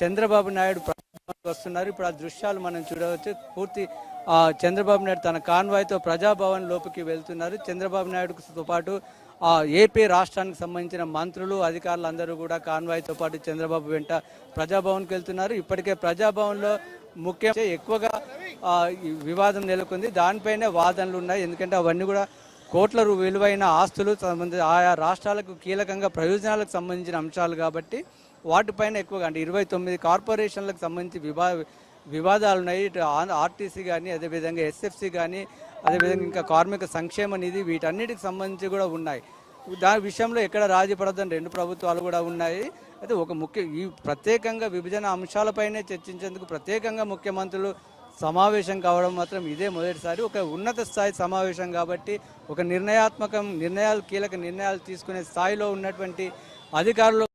చంద్రబాబు నాయుడు వస్తున్నారు. ఇప్పుడు ఆ దృశ్యాలు మనం చూడవచ్చు. పూర్తి ఆ, చంద్రబాబు నాయుడు తన కాన్వాయ్తో ప్రజాభవన్ లోపలికి వెళ్తున్నారు. చంద్రబాబు నాయుడుతో పాటు ఆ, ఏపీ రాష్ట్రానికి సంబంధించిన మంత్రులు అధికారులు అందరూ కూడా కాన్వాయ్తో పాటు చంద్రబాబు వెంట ప్రజాభవన్కి వెళ్తున్నారు. ఇప్పటికే ప్రజాభవన్లో ముఖ్యంగా ఎక్కువగా వివాదం నెలకొంది. దానిపైనే వాదనలు ఉన్నాయి. ఎందుకంటే అవన్నీ కూడా కోట్ల విలువైన ఆస్తులు సంబంధించి ఆయా రాష్ట్రాలకు కీలకంగా ప్రయోజనాలకు సంబంధించిన అంశాలు కాబట్టి వాటిపైన ఎక్కువగా అంటే ఇరవై తొమ్మిది కార్పొరేషన్లకు సంబంధించి వివా వివాదాలు ఉన్నాయి. ఇటు ఆర్టీసీ కానీ అదేవిధంగా ఎస్ఎఫ్సి కానీ అదేవిధంగా ఇంకా కార్మిక సంక్షేమ నిధి వీటన్నిటికి సంబంధించి కూడా ఉన్నాయి. దాని విషయంలో ఎక్కడ రాజీ పడద్దని రెండు ప్రభుత్వాలు కూడా ఉన్నాయి. అయితే ఒక ముఖ్య ఈ ప్రత్యేకంగా విభజన అంశాలపైనే చర్చించేందుకు ప్రత్యేకంగా ముఖ్యమంత్రులు సమావేశం కావడం మాత్రం ఇదే మొదటిసారి. ఒక ఉన్నత స్థాయి సమావేశం కాబట్టి ఒక నిర్ణయాత్మకం నిర్ణయాలు కీలక నిర్ణయాలు తీసుకునే స్థాయిలో ఉన్నటువంటి అధికారులు